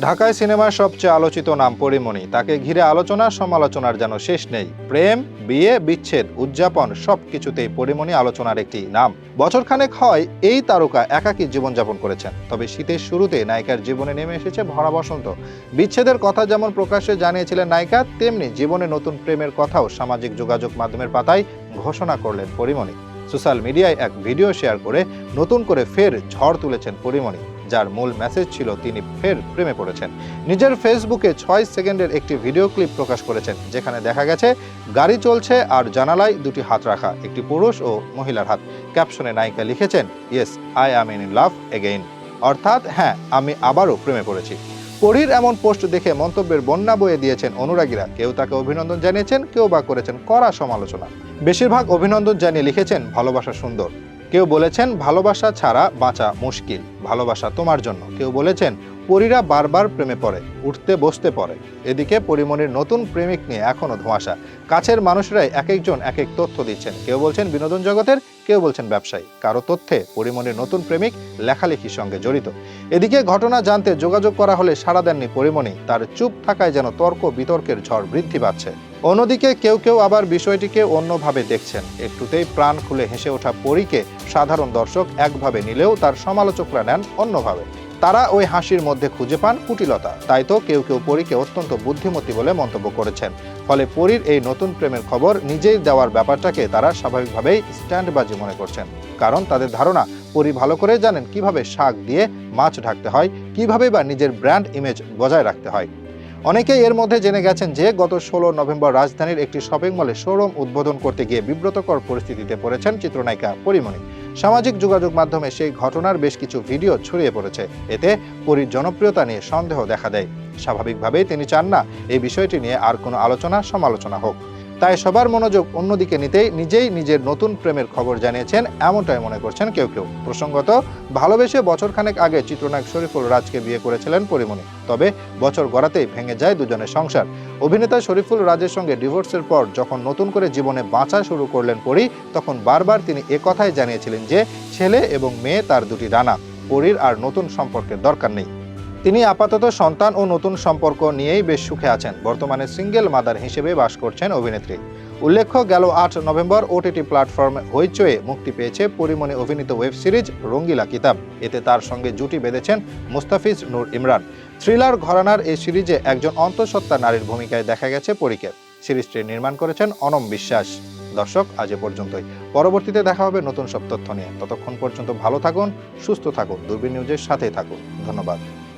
ঢাকায় সিনেমার সবচেয়ে আলোচিত নাম পরিমণি। তাকে ঘিরে আলোচনা, সমালোচনার যেন শেষ নেই। প্রেম, বিয়ে, বিচ্ছেদ, উদযাপন সবকিছুতেই পরিমণি আলোচনার একটি নাম। বছরখানেক হয় এই তারকা একাকী জীবনযাপন করেছেন। তবে শীতের শুরুতে নায়িকার জীবনে নেমে এসেছে ভরা বসন্ত। বিচ্ছেদের কথা যেমন প্রকাশ্যে জানিয়েছিলেন নায়িকা, তেমনি জীবনে নতুন প্রেমের কথাও সামাজিক যোগাযোগ মাধ্যমের পাতায় ঘোষণা করলেন পরিমণি। সোশ্যাল মিডিয়ায় এক ভিডিও শেয়ার করে নতুন করে ফের ঝড় তুলেছেন পরিমণি। যার মূল মেসেজ ছিল তিনি ফের প্রেমে পড়েছেন। নিজের ফেসবুকে ছয় সেকেন্ডের একটি ভিডিও ক্লিপ প্রকাশ করেছেন, যেখানে দেখা গেছে, গাড়ি চলছে আর জানালায় দুটি হাত রাখা, একটি পুরুষ ও মহিলার হাত। ক্যাপশনে নায়িকা লিখেছেন yes I am in love again অর্থাৎ হ্যাঁ আমি আবারও প্রেমে পড়েছি। পরীর এমন পোস্ট দেখে মন্তব্যের বন্যা বয়ে দিয়েছেন অনুরাগীরা। কেউ তাকে অভিনন্দন জানিয়েছেন, কেউ বা করেছেন কড়া সমালোচনা। বেশিরভাগ অভিনন্দন জানিয়ে লিখেছেন, ভালোবাসা সুন্দর। কেউ বলেছেন ভালোবাসা ছাড়া বাঁচা মুশকিল। ভালোবাসা তোমার জন্য। কেউ বলেছেন পরীরা বারবার প্রেমে পড়ে, উঠতে বসতে পড়ে। এদিকে পরিমণির নতুন প্রেমিক নিয়ে এখনও ধোঁয়াশা। কাছের মানুষরাই এক একজন এক এক তথ্য দিচ্ছেন। কেউ বলছেন বিনোদন জগতের, কেউ বলছেন ব্যবসায়ী। কারও তথ্যে পরিমণির নতুন প্রেমিক লেখালেখির সঙ্গে জড়িত। এদিকে ঘটনা জানতে যোগাযোগ করা হলে সাড়া দেননি পরিমণি। তার চুপ থাকায় যেন তর্ক বিতর্কের ঝড় বৃদ্ধি পাচ্ছে। অন্যদিকে কেউ কেউ আবার বিষয়টিকে অন্যভাবে দেখছেন। একটুতেই প্রাণ খুলে হেসে ওঠা পরীকে সাধারণ দর্শক একভাবে নিলেও তার সমালোচকরা নেন অন্যভাবে। তারা ওই হাসির মধ্যে খুঁজে পান কুটিলতা। তাই তো কেউ কেউ পরীকে অত্যন্ত বুদ্ধিমতী বলে মন্তব্য করেছেন। ফলে পরীর এই নতুন প্রেমের খবর নিজেই দেওয়ার ব্যাপারটাকে তারা স্বাভাবিকভাবেই স্ট্যান্ডবাজি মনে করছেন। কারণ তাদের ধারণা, পরী ভালো করে জানেন কীভাবে শাক দিয়ে মাছ ঢাকতে হয়, কীভাবে বা নিজের ব্র্যান্ড ইমেজ বজায় রাখতে হয়। অনেকেই এর মধ্যে জেনে গেছেন যে, গত ষোলো নভেম্বর রাজধানীর একটি শপিং মলে শোরুম উদ্বোধন করতে গিয়ে বিব্রতকর পরিস্থিতিতে পড়েছেন চিত্রনায়িকা পরিমণি। সামাজিক যোগাযোগ মাধ্যমে সেই ঘটনার বেশ কিছু ভিডিও ছড়িয়ে পড়েছে। এতে পুরীর জনপ্রিয়তা নিয়ে সন্দেহ দেখা দেয়। স্বাভাবিকভাবেই তিনি চান না এই বিষয়টি নিয়ে আর কোনো আলোচনা সমালোচনা হোক। তাই সবার মনোযোগ অন্যদিকে নিতেই নিজেই নিজের নতুন প্রেমের খবর জানিয়েছেন, এমনটাই মনে করছেন কেউ কেউ। প্রসঙ্গত, ভালোবেসে বছরখানেক আগে চিত্রনায়ক শরীফুল রাজকে বিয়ে করেছিলেন পরিমণি। তবে বছর গড়াতেই ভেঙে যায় দুজনের সংসার। অভিনেতা শরীফুল রাজের সঙ্গে ডিভোর্সের পর যখন নতুন করে জীবনে বাঁচা শুরু করলেন পরি, তখন বারবার তিনি একথাই জানিয়েছিলেন যে, ছেলে এবং মেয়ে তার দুটি রানা, পরীর আর নতুন সম্পর্কের দরকার নেই। তিনি আপাতত সন্তান ও নতুন সম্পর্ক নিয়েই বেশ সুখে আছেন। বর্তমানে সিঙ্গেল মাদার হিসেবে বাস করছেন অভিনেত্রী। উল্লেখ্য, গেল আট নভেম্বর ওটিটি প্ল্যাটফর্ম হইচয়ে মুক্তি পেয়েছে পরিমণি অভিনীত ওয়েব সিরিজ রঙ্গিলা কিতাব। এতে তার সঙ্গে জুটি বেঁধেছেন মুস্তাফিজ নূর ইমরান। থ্রিলার ঘরানার এই সিরিজে একজন অন্তঃসত্ত্বা নারীর ভূমিকায় দেখা গেছে পরীকে। সিরিজটি নির্মাণ করেছেন অনম বিশ্বাস। দর্শক, আজ এ পর্যন্তই। পরবর্তীতে দেখা হবে নতুন সব তথ্য নিয়ে। ততক্ষণ পর্যন্ত ভালো থাকুন, সুস্থ থাকুন, দূরবীন নিউজের সাথেই থাকুন। ধন্যবাদ।